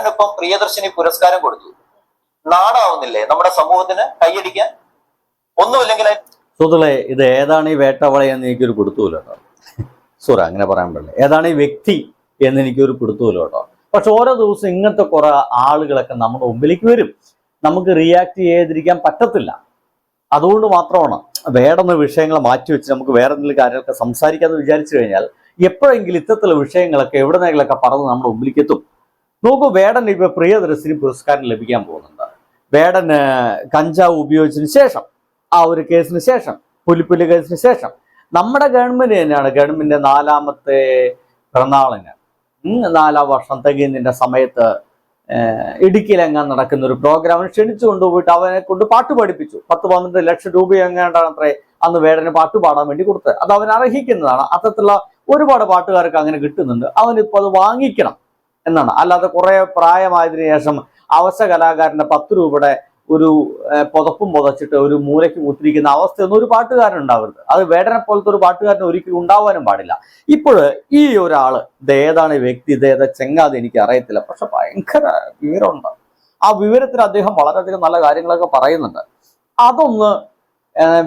വേടനിപ്പം പ്രിയദർശിനി പുരസ്കാരം കൊടുത്തു. നാടാവുന്നില്ലേ? നമ്മുടെ സമൂഹത്തിന് കൈയടിക്കാൻ? ഒന്നുമില്ലെങ്കിൽ സുഹൃത്തുക്കളെ ഇത് ഏതാണ് ഈ വേട്ടവള എന്ന് എനിക്കൊരു കൊടുത്തൂല കേട്ടോ. സോറി അങ്ങനെ പറയാൻ പറ്റില്ല. ഏതാണ് ഈ വ്യക്തി എന്ന് എനിക്കൊരു കൊടുത്തൂല കേട്ടോ. പക്ഷെ ഓരോ ദിവസം ഇങ്ങനത്തെ കുറെ ആളുകളൊക്കെ നമ്മുടെ മുമ്പിലേക്ക് വരും. നമുക്ക് റിയാക്ട് ചെയ്തിരിക്കാൻ പറ്റത്തില്ല. അതുകൊണ്ട് മാത്രമാണ് വേടെന്ന വിഷയങ്ങൾ മാറ്റി വെച്ച് നമുക്ക് വേറെ എന്തെങ്കിലും കാര്യങ്ങളൊക്കെ സംസാരിക്കാമെന്ന് വിചാരിച്ചു കഴിഞ്ഞാൽ എപ്പോഴെങ്കിലും ഇത്തരത്തിലുള്ള വിഷയങ്ങളൊക്കെ എവിടെന്നെങ്കിലൊക്കെ പറഞ്ഞ് നമ്മുടെ മുമ്പിലേക്ക് എത്തും. നോക്കൂ വേടൻ ഇപ്പൊ പ്രിയദർശിനി പുരസ്കാരം ലഭിക്കാൻ പോകുന്നുണ്ട്. വേടന് കഞ്ചാവ് ഉപയോഗിച്ചതിന് ശേഷം ആ ഒരു കേസിന് ശേഷം പുലിപ്പുലി കേസിന് ശേഷം നമ്മുടെ ഗവൺമെന്റ് തന്നെയാണ്. ഗവൺമെന്റ് നാലാമത്തെ പിറന്നാളിന് നാലാം വർഷം തികയുന്നതിന്റെ സമയത്ത് ഇടുക്കിയിലെങ്ങാൻ നടക്കുന്ന ഒരു പ്രോഗ്രാമിന് ക്ഷണിച്ചു കൊണ്ടുപോയിട്ട് അവനെ കൊണ്ട് പാട്ട് പഠിപ്പിച്ചു. പത്ത് പന്ത്രണ്ട് ലക്ഷം രൂപ എങ്ങാണ്ടാണ് അത്രേ അന്ന് വേടന് പാട്ട് പാടാൻ വേണ്ടി കൊടുത്തത്. അത് അവൻ അർഹിക്കുന്നതാണ്. അത്തരത്തിലുള്ള ഒരുപാട് പാട്ടുകാർക്ക് അങ്ങനെ കിട്ടുന്നുണ്ട്. അവനിപ്പോൾ അത് വാങ്ങിക്കണം. എന്നാണ്. അല്ലാതെ കുറെ പ്രായമായതിനു ശേഷം അവശ കലാകാരന്റെ പത്ത് രൂപയുടെ ഒരു പുതപ്പും പുതച്ചിട്ട് ഒരു മൂലയ്ക്ക് കുത്തിരിക്കുന്ന അവസ്ഥയൊന്നും ഒരു പാട്ടുകാരൻ ഉണ്ടാവരുത്. അത് വേടനെ പോലത്തെ ഒരു പാട്ടുകാരൻ ഒരിക്കലും ഉണ്ടാവാനും പാടില്ല. ഇപ്പോൾ ഈ ഒരാൾ ഏതാണ് വ്യക്തി ഏത ചെങ്ങാതെ എനിക്ക് അറിയത്തില്ല. പക്ഷെ ഭയങ്കര വിവരമുണ്ട്. ആ വിവരത്തിൽ അദ്ദേഹം വളരെയധികം നല്ല കാര്യങ്ങളൊക്കെ പറയുന്നുണ്ട്. അതൊന്ന്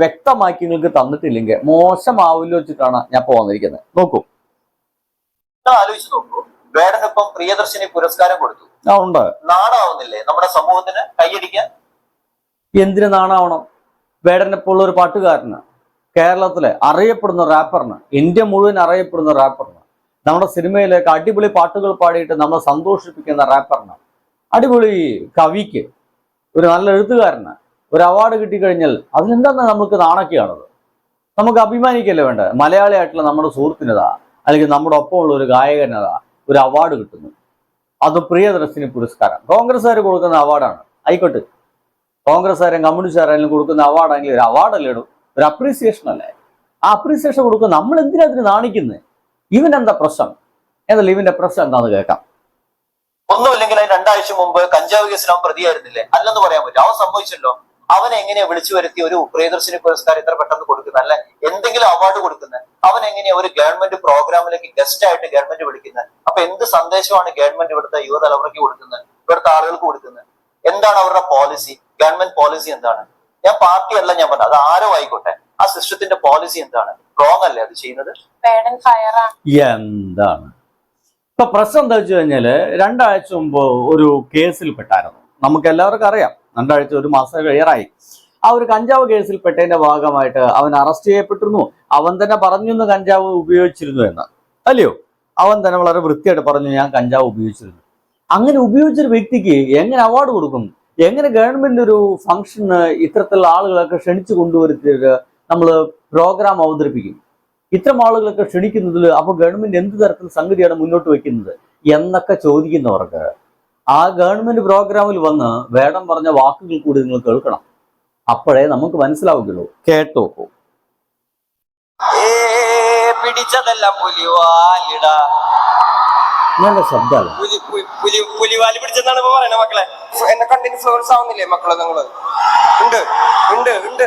വ്യക്തമാക്കി നിങ്ങൾക്ക് തന്നിട്ടില്ലെങ്കിൽ മോശമാവില്ല വെച്ചിട്ടാണ് ഞാൻ ഇപ്പോൾ വന്നിരിക്കുന്നത്. നോക്കൂ. ആലോചിച്ച് നോക്കൂ. വേടനിപ്പം പ്രിയദർശിനി പുരസ്കാരം കൊടുത്തു. ആ ഉണ്ട്. നാടാവുന്നില്ലേ നമ്മുടെ സമൂഹത്തിന് കൈയടിക്കാൻ? എന്തിനു നാണാവണം? വേടനെ പോലുള്ള ഒരു പാട്ടുകാരന് കേരളത്തിലെ അറിയപ്പെടുന്ന റാപ്പറിന് ഇന്ത്യ മുഴുവൻ അറിയപ്പെടുന്ന റാപ്പറിന് നമ്മുടെ സിനിമയിലേക്ക് അടിപൊളി പാട്ടുകൾ പാടിയിട്ട് നമ്മളെ സന്തോഷിപ്പിക്കുന്ന റാപ്പറിന് അടിപൊളി കവിക്ക് ഒരു നല്ല എഴുത്തുകാരന് ഒരു അവാർഡ് കിട്ടിക്കഴിഞ്ഞാൽ അതിനെന്താണ് നമുക്ക് നാണക്കെയാണത് നമുക്ക് അഭിമാനിക്കല്ലേ വേണ്ടത്? മലയാളിയായിട്ടുള്ള നമ്മുടെ സുഹൃത്തിനതാ അല്ലെങ്കിൽ നമ്മുടെ ഒപ്പമുള്ള ഒരു ഗായകനതാ ഒരു അവാർഡ് കിട്ടുന്നു. അത് പ്രിയദർശിനി പുരസ്കാരം. കോൺഗ്രസ്സുകാർ കൊടുക്കുന്ന അവാർഡാണ് ആയിക്കോട്ടെ. കോൺഗ്രസ്സുകാരും കമ്മ്യൂണിസ്റ്റുകാരും കൊടുക്കുന്ന അവാർഡാണെങ്കിൽ ഒരു അവാർഡല്ലേ ഒരു അപ്രീസിയേഷൻ അല്ലേ? ആ അപ്രീസിയേഷൻ കൊടുക്കുക നമ്മൾ എന്തിനാ അതിന് നാണിക്കുന്നത് ഇവനെന്താ പ്രശ്നം? എന്നല്ല ഇവന്റെ പ്രശ്നം എന്താന്ന് കേൾക്കാം. ഒന്നുമില്ലെങ്കിൽ അതിന് രണ്ടാഴ്ച മുമ്പ് കഞ്ചാവ് കേസിൽ അവൻ പ്രതിയായിരുന്നില്ലേ? അല്ലെന്ന് പറയാൻ പറ്റും അവൻ സംഭവിച്ചല്ലോ. അവനെ എങ്ങനെയാ വിളിച്ചു വരുത്തി ഒരു പ്രിയദർശിനി പുരസ്കാരം ഇത്ര പെട്ടെന്ന് കൊടുക്കുന്നത് അല്ലെ? എന്തെങ്കിലും അവാർഡ് കൊടുക്കുന്നത് അവൻ എങ്ങനെയാ ഒരു ഗവൺമെന്റ് പ്രോഗ്രാമിലേക്ക് ഗസ്റ്റ് ആയിട്ട് ഗവൺമെന്റ് വിളിക്കുന്നത് അപ്പൊ എന്ത് സന്ദേശമാണ് ഗവൺമെന്റ് ഇവിടുത്തെ യുവതലമുറയ്ക്ക് കൊടുക്കുന്നത്? ഇവിടുത്തെ ആളുകൾക്ക് കൊടുക്കുന്നത്? എന്താണ് അവരുടെ പോളിസി ഗവൺമെന്റ് പോളിസി എന്താണ്? ഞാൻ പാർട്ടി അല്ല ഞാൻ പറഞ്ഞത്. അത് ആരോ ആയിക്കോട്ടെ. ആ സിസ്റ്റത്തിന്റെ പോളിസി എന്താണ്? റോങ് അല്ലേ അത് ചെയ്യുന്നത്? എന്താണ്? ഇപ്പൊ പ്രശ്നം എന്താ വെച്ച് കഴിഞ്ഞാൽ രണ്ടാഴ്ച മുമ്പ് ഒരു കേസിൽ പെട്ടായിരുന്നു. നമുക്ക് എല്ലാവർക്കും അറിയാം. രണ്ടാഴ്ച ഒരു മാസം കഴിയാറായി ആ ഒരു കഞ്ചാവ് കേസിൽ പെട്ടതിന്റെ ഭാഗമായിട്ട് അവൻ അറസ്റ്റ് ചെയ്യപ്പെട്ടിരുന്നു. അവൻ തന്നെ പറഞ്ഞിരുന്നു കഞ്ചാവ് ഉപയോഗിച്ചിരുന്നു എന്ന്. അല്ലയോ? അവൻ തന്നെ വളരെ വൃത്തിയായിട്ട് പറഞ്ഞു ഞാൻ കഞ്ചാവ് ഉപയോഗിച്ചിരുന്നു. അങ്ങനെ ഉപയോഗിച്ചൊരു വ്യക്തിക്ക് എങ്ങനെ അവാർഡ് കൊടുക്കും എങ്ങനെ ഗവൺമെന്റ് ഒരു ഫംഗ്ഷന് ഇത്തരത്തിലുള്ള ആളുകളൊക്കെ ക്ഷണിച്ചു കൊണ്ടുവരുത്തിട്ട് നമ്മൾ പ്രോഗ്രാം അവതരിപ്പിക്കും? ഇത്തരം ആളുകളൊക്കെ ക്ഷണിക്കുന്നതിൽ അപ്പോൾ ഗവൺമെന്റ് എന്ത് തരത്തിൽ സംഗതിയാണ് മുന്നോട്ട് വെക്കുന്നത് എന്നൊക്കെ ചോദിക്കുന്നവർക്ക് ആ ഗവൺമെന്റ് പ്രോഗ്രാമിൽ വന്ന് വേടം പറഞ്ഞ വാക്കുകൾ കൂടി നിങ്ങൾ കേൾക്കണം. അപ്പോഴേ നമുക്ക് മനസ്സിലാവുകയുള്ളൂ. കേട്ടോക്കൂ. പിടിച്ചതെല്ലാം പുലിവാലിടാ. നല്ല ശബ്ദമല്ല പുലി പുലി- പുലി പുലിവാലി പിടിച്ചെന്നാണ് ഇപ്പൊ പറയണത് മക്കളെ? എന്നെ കണ്ടിന് ഫ്ലോർസ് ആവുന്നില്ലേ മക്കളെ നിങ്ങൾ? ഉണ്ട് ഉണ്ട് ഉണ്ട്.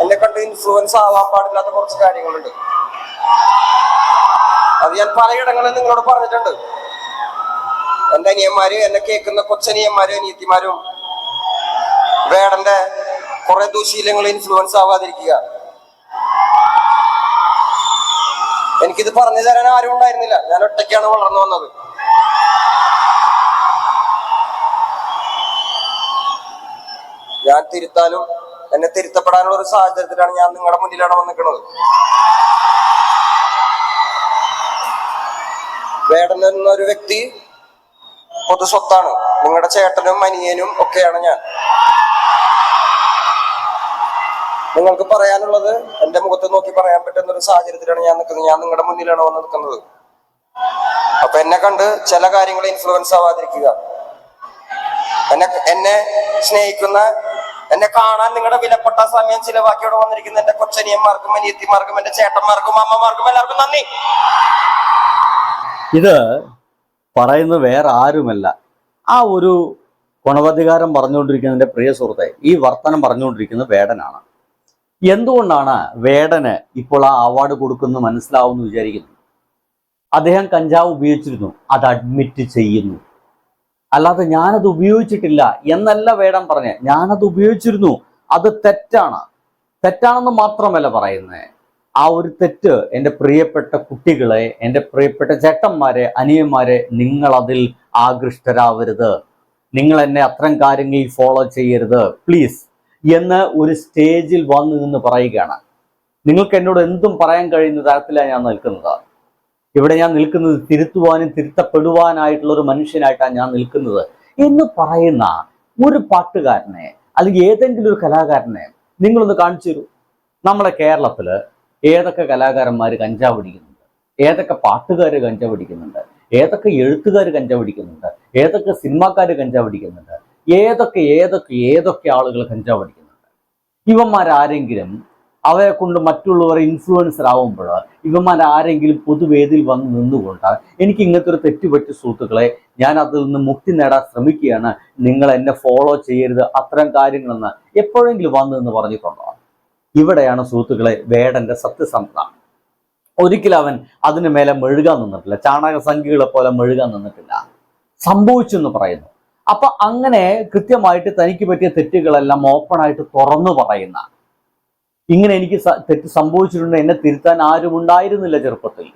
എന്നെ കണ്ട് ഇൻഫ്ലുവൻസ് ആവാൻ പാടില്ലാത്ത കുറച്ച് കാര്യങ്ങളുണ്ട്. അത് ഞാൻ പലയിടങ്ങളിൽ നിങ്ങളോട് പറഞ്ഞിട്ടുണ്ട്. എന്റെ അനിയന്മാര് എന്നെ കേൾക്കുന്ന കൊച്ചനിയന്മാരും അനിയത്തിമാരും വേടന്റെ കുറെ ദുശീലങ്ങൾ ഇൻഫ്ലുവൻസ് ആവാതിരിക്കുക. എനിക്കിത് പറഞ്ഞു തരാൻ ആരും ഉണ്ടായിരുന്നില്ല. ഞാൻ ഒറ്റയ്ക്കാണ് വളർന്നു വന്നത്. ഞാൻ തിരുത്താനും എന്നെ തിരുത്തപ്പെടാനുള്ള ഒരു സാഹചര്യത്തിലാണ് ഞാൻ നിങ്ങളുടെ മുന്നിലാണ് വന്നിരിക്കുന്നത്. വേടൻ എന്നൊരു വ്യക്തി പൊതു സ്വത്താണ്. നിങ്ങളുടെ ചേട്ടനും അനിയനും ഒക്കെയാണ് ഞാൻ. നിങ്ങൾക്ക് പറയാനുള്ളത്? എന്റെ മുഖത്ത് നോക്കി പറയാൻ പറ്റുന്ന ഒരു സാഹചര്യത്തിലാണ് ഞാൻ നിൽക്കുന്നത്. ഞാൻ നിങ്ങളുടെ മുന്നിലാണ് വന്ന് നിൽക്കുന്നത്. അപ്പൊ എന്നെ കണ്ട് ചില കാര്യങ്ങൾ ഇൻഫ്ലുവൻസ് ആവാതിരിക്കുക. എന്നെ എന്നെ സ്നേഹിക്കുന്ന എന്നെ കാണാൻ നിങ്ങളുടെ വിലപ്പെട്ട സമയം ചിലവാക്കിയോടെ വന്നിരിക്കുന്ന എന്റെ കൊച്ചനിയന്മാർക്കും അനിയത്തിമാർക്കും എന്റെ ചേട്ടന്മാർക്കും അമ്മമാർക്കും എല്ലാവർക്കും നന്ദി. ഇത് പറയുന്നത് വേറെ ആരുമല്ല. ആ ഒരു ഗുണവധികാരം പറഞ്ഞുകൊണ്ടിരിക്കുന്നതിന്റെ പ്രിയ സുഹൃത്തെ ഈ വർത്തനം പറഞ്ഞുകൊണ്ടിരിക്കുന്നത് വേടനാണ്. എന്തുകൊണ്ടാണ് വേടന് ഇപ്പോൾ ആ അവാർഡ് കൊടുക്കുന്നത് മനസ്സിലാവുമെന്ന് വിചാരിക്കുന്നു? അദ്ദേഹം കഞ്ചാവ് ഉപയോഗിച്ചിരുന്നു അത് അഡ്മിറ്റ് ചെയ്യുന്നു. അല്ലാതെ ഞാനത് ഉപയോഗിച്ചിട്ടില്ല എന്നല്ല വേടം പറഞ്ഞ. ഞാനത് ഉപയോഗിച്ചിരുന്നു അത് തെറ്റാണ്. തെറ്റാണെന്ന് മാത്രമല്ല പറയുന്നത് ആ ഒരു തെറ്റ് എന്റെ പ്രിയപ്പെട്ട കുട്ടികളെ എന്റെ പ്രിയപ്പെട്ട ചേട്ടന്മാരെ അനിയന്മാരെ നിങ്ങൾ അതിൽ ആകൃഷ്ടരാവരുത്. നിങ്ങൾ എന്നെ അത്തരം കാര്യങ്ങളിൽ ഫോളോ ചെയ്യരുത്. പ്ലീസ് എന്ന് ഒരു സ്റ്റേജിൽ വന്നു നിന്ന് പറയുകയാണ്. നിങ്ങൾക്ക് എന്നോട് എന്തും പറയാൻ കഴിയുന്ന തരത്തിലാണ് ഞാൻ നിൽക്കുന്നത്. ഇവിടെ ഞാൻ നിൽക്കുന്നത് തിരുത്തുവാനും തിരുത്തപ്പെടുവാനായിട്ടുള്ള ഒരു മനുഷ്യനായിട്ടാണ് ഞാൻ നിൽക്കുന്നത് എന്ന് പറയുന്ന ഒരു പാട്ടുകാരനെ അല്ലെങ്കിൽ ഏതെങ്കിലും ഒരു കലാകാരനെ നിങ്ങളൊന്ന് കാണിച്ചു തരൂ. നമ്മുടെ കേരളത്തിൽ ഏതൊക്കെ കലാകാരന്മാർ കഞ്ചാവ് പിടിക്കുന്നുണ്ട്? ഏതൊക്കെ പാട്ടുകാർ കഞ്ചാവ് പിടിക്കുന്നുണ്ട്? ഏതൊക്കെ എഴുത്തുകാർ കഞ്ചാവ് പിടിക്കുന്നുണ്ട്? ഏതൊക്കെ സിനിമാക്കാർ കഞ്ചാവ് പിടിക്കുന്നുണ്ട്? ഏതൊക്കെ ഏതൊക്കെ ഏതൊക്കെ ആളുകൾ കഞ്ചാവ് അടിക്കുന്നുണ്ട്? ഇവന്മാരാരെങ്കിലും അവരെ കൊണ്ട് മറ്റുള്ളവർ ഇൻഫ്ലുവൻസർ ആവുമ്പോൾ ഇവന്മാരാരെങ്കിലും പൊതുവേദിയിൽ വന്ന് നിന്നുകൊണ്ട് എനിക്ക് ഇങ്ങനത്തെ ഒരു തെറ്റുപറ്റിയ സുഹൃത്തുക്കളെ ഞാൻ അതിൽ നിന്ന് മുക്തി നേടാൻ ശ്രമിക്കുകയാണ്. നിങ്ങൾ എന്നെ ഫോളോ ചെയ്യരുത് അത്തരം കാര്യങ്ങളെന്ന് എപ്പോഴെങ്കിലും വന്നു എന്ന് പറഞ്ഞിട്ടുണ്ടോ? ഇവിടെയാണ് സുഹൃത്തുക്കളെ വേടന്റെ സത്യസന്ധത. ഒരിക്കലും അവൻ അതിനു മേലെ മെഴുകാൻ നിന്നിട്ടില്ല. ചാണക സംഖ്യകളെ പോലെ മെഴുകാൻ നിന്നിട്ടില്ല. സംഭവിച്ചു എന്ന് പറയുന്നു. അപ്പൊ അങ്ങനെ കൃത്യമായിട്ട് തനിക്ക് പറ്റിയ തെറ്റുകളെല്ലാം ഓപ്പണായിട്ട് തുറന്നു പറയുന്ന. ഇങ്ങനെ എനിക്ക് തെറ്റ് സംഭവിച്ചിട്ടുണ്ട് എന്നെ തിരുത്താൻ ആരും ഉണ്ടായിരുന്നില്ല ചെറുപ്പത്തിൽ.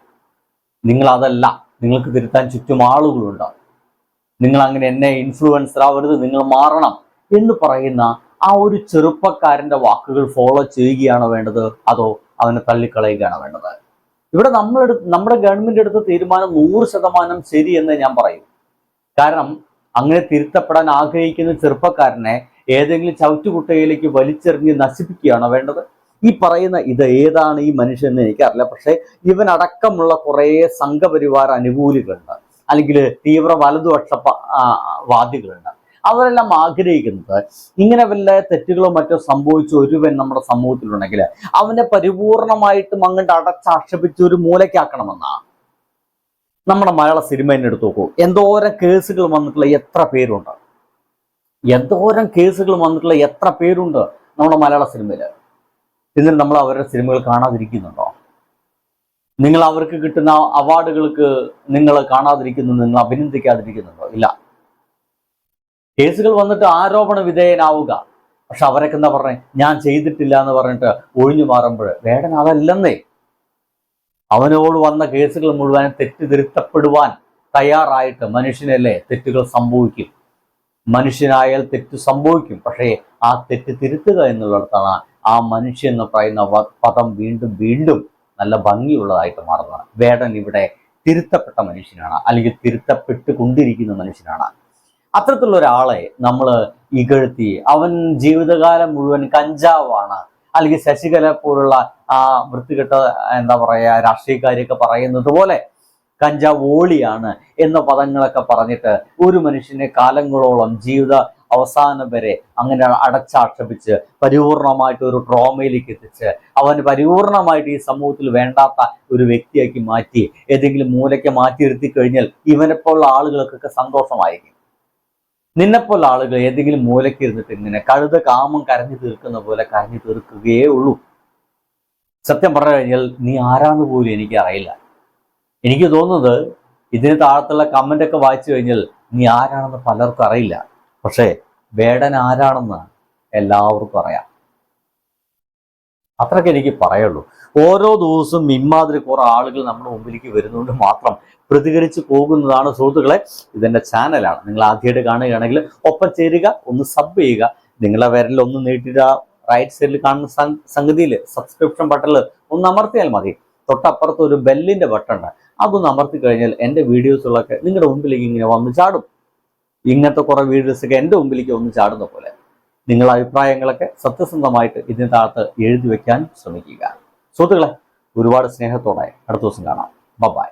നിങ്ങൾ അതല്ല നിങ്ങൾക്ക് തിരുത്താൻ ചുറ്റും ആളുകളുണ്ട്. നിങ്ങൾ അങ്ങനെ എന്നെ ഇൻഫ്ലുവൻസർ ആവരുത് നിങ്ങൾ മാറണം എന്ന് പറയുന്ന ആ ഒരു ചെറുപ്പക്കാരന്റെ വാക്കുകൾ ഫോളോ ചെയ്യുകയാണ് വേണ്ടത്? അതോ അവനെ തള്ളിക്കളയുകയാണ് വേണ്ടത്? ഇവിടെ നമ്മളെടുത്ത് നമ്മുടെ ഗവൺമെന്റ് എടുത്ത തീരുമാനം നൂറ് ശതമാനം ശരി ഞാൻ പറയും. കാരണം അങ്ങനെ തിരുത്തപ്പെടാൻ ആഗ്രഹിക്കുന്ന ചെറുപ്പക്കാരനെ ഏതെങ്കിലും ചവിറ്റുകുട്ടയിലേക്ക് വലിച്ചെറിഞ്ഞ് നശിപ്പിക്കുകയാണോ വേണ്ടത്? ഈ പറയുന്ന ഇത് ഏതാണ് ഈ മനുഷ്യൻ എന്ന് എനിക്കറിയില്ല. പക്ഷേ ഇവനടക്കമുള്ള കുറേ സംഘപരിവാർ അനുകൂലികളുണ്ട്. അല്ലെങ്കിൽ തീവ്ര വലതുപക്ഷ വാദികളുണ്ട്. അവരെല്ലാം ആഗ്രഹിക്കുന്നത് ഇങ്ങനെ വല്ല തെറ്റുകളോ മറ്റോ സംഭവിച്ച ഒരുവൻ നമ്മുടെ സമൂഹത്തിലുണ്ടെങ്കിൽ അവനെ പരിപൂർണമായിട്ടും അങ്ങോട്ട് അടച്ചാക്ഷേപിച്ച് ഒരു മൂലയ്ക്കാക്കണമെന്നാ നമ്മുടെ മലയാള സിനിമ തന്നെ എടുത്തു നോക്കൂ. എന്തോരം കേസുകൾ വന്നിട്ടുള്ള എത്ര പേരുണ്ട്? എന്തോരം കേസുകൾ വന്നിട്ടുള്ള എത്ര പേരുണ്ട് നമ്മുടെ മലയാള സിനിമയിൽ എന്നിട്ട് നമ്മൾ അവരുടെ സിനിമകൾ കാണാതിരിക്കുന്നുണ്ടോ? നിങ്ങൾ അവർക്ക് കിട്ടുന്ന അവാർഡുകൾക്ക് നിങ്ങൾ കാണാതിരിക്കുന്നു നിങ്ങൾ അഭിനന്ദിക്കാതിരിക്കുന്നുണ്ടോ? ഇല്ല. കേസുകൾ വന്നിട്ട് ആരോപണ വിധേയനാവുക. പക്ഷെ അവരൊക്കെ എന്താ പറഞ്ഞേ? ഞാൻ ചെയ്തിട്ടില്ല എന്ന് പറഞ്ഞിട്ട് ഒഴിഞ്ഞു മാറുമ്പോൾ വേടൻ അതല്ലെന്നേ. അവനോട് വന്ന കേസുകൾ മുഴുവൻ തെറ്റിതിരുത്തപ്പെടുവാൻ തയ്യാറായിട്ട് മനുഷ്യനല്ലേ തെറ്റുകൾ സംഭവിക്കും. മനുഷ്യനായാൽ തെറ്റ് സംഭവിക്കും. പക്ഷേ ആ തെറ്റ് തിരുത്തുക എന്നുള്ളിടത്താണ് ആ മനുഷ്യൻ എന്ന് പറയുന്ന പദം വീണ്ടും വീണ്ടും നല്ല ഭംഗിയുള്ളതായിട്ട് മാറുന്നതാണ്. വേടൻ ഇവിടെ തിരുത്തപ്പെട്ട മനുഷ്യനാണ്. അല്ലെങ്കിൽ തിരുത്തപ്പെട്ട് കൊണ്ടിരിക്കുന്ന മനുഷ്യനാണ്. അത്തരത്തിലുള്ള ഒരാളെ നമ്മൾ ഇകഴ്ത്തി അവൻ ജീവിതകാലം മുഴുവൻ കഞ്ചാവാണ്. അല്ലെങ്കിൽ ശശികല പോലുള്ള ആ വൃത്തികെട്ട എന്താ പറയുക രാഷ്ട്രീയക്കാരെയൊക്കെ പറയുന്നത് പോലെ കഞ്ചാവ് ഓളിയാണ് എന്ന പദങ്ങളൊക്കെ പറഞ്ഞിട്ട് ഒരു മനുഷ്യനെ കാലങ്ങളോളം ജീവിത അവസാനം വരെ അങ്ങനെ അടച്ചാക്ഷേപിച്ച് പരിപൂർണമായിട്ട് ഒരു ട്രോമയിലേക്ക് എത്തിച്ച് അവന് പരിപൂർണമായിട്ട് ഈ സമൂഹത്തിൽ വേണ്ടാത്ത ഒരു വ്യക്തിയാക്കി മാറ്റി ഏതെങ്കിലും മൂലയ്ക്ക് മാറ്റിയിരുത്തി കഴിഞ്ഞാൽ ഇവനെപ്പോലുള്ള ആളുകൾക്കൊക്കെ സന്തോഷമായിരിക്കും. നിന്നെപ്പോലുള്ള ആളുകൾ ഏതെങ്കിലും മൂലയ്ക്ക് ഇരുന്നിട്ട് ഇങ്ങനെ കഴുത കാമം കരഞ്ഞു തീർക്കുന്ന പോലെ കരഞ്ഞു തീർക്കുകയേ ഉള്ളൂ. സത്യം പറഞ്ഞു കഴിഞ്ഞാൽ നീ ആരാന്ന് പോലും എനിക്ക് അറിയില്ല. എനിക്ക് തോന്നുന്നത് ഇതിന് താഴത്തുള്ള കമന്റ് ഒക്കെ വായിച്ചു കഴിഞ്ഞാൽ നീ ആരാണെന്ന് പലർക്കും അറിയില്ല. പക്ഷേ വേടൻ ആരാണെന്ന് എല്ലാവർക്കും അറിയാം. അത്രയ്ക്ക് എനിക്ക് പറയുള്ളൂ. ഓരോ ദിവസവും ഇമാതിരി കുറെ ആളുകൾ നമ്മുടെ മുമ്പിലേക്ക് വരുന്നതുകൊണ്ട് മാത്രം പ്രതികരിച്ച് പോകുന്നതാണ് സുഹൃത്തുക്കളെ ഇതെന്റെ ചാനലാണ് നിങ്ങൾ ആദ്യമായിട്ട് കാണുകയാണെങ്കിൽ ഒപ്പം ചേരുക ഒന്ന് സബ് ചെയ്യുക. നിങ്ങളെ വിരലിൽ ഒന്ന് നീട്ടിയിട്ട് റൈറ്റ് സൈഡിൽ കാണുന്ന സംഗതിയിൽ സബ്സ്ക്രിപ്ഷൻ ബട്ടണിൽ ഒന്ന് അമർത്തിയാൽ മതി. തൊട്ടപ്പുറത്ത് ഒരു ബെല്ലിന്റെ ബട്ടൺ അതൊന്ന് അമർത്തി കഴിഞ്ഞാൽ എന്റെ വീഡിയോസുകളൊക്കെ നിങ്ങളുടെ മുമ്പിലേക്ക് ഇങ്ങനെ വന്ന് ചാടും. ഇങ്ങനത്തെ കുറെ വീഡിയോസ് ഒക്കെ എന്റെ മുമ്പിലേക്ക് ഒന്ന് ചാടുന്ന പോലെ. നിങ്ങളുടെ അഭിപ്രായങ്ങളൊക്കെ സത്യസന്ധമായിട്ട് ഇതിന് താഴത്ത് എഴുതി വയ്ക്കാൻ ശ്രമിക്കുക. സുഹൃത്തുക്കളെ ഒരുപാട് സ്നേഹത്തോടെ അടുത്ത ദിവസം കാണാം. ബൈ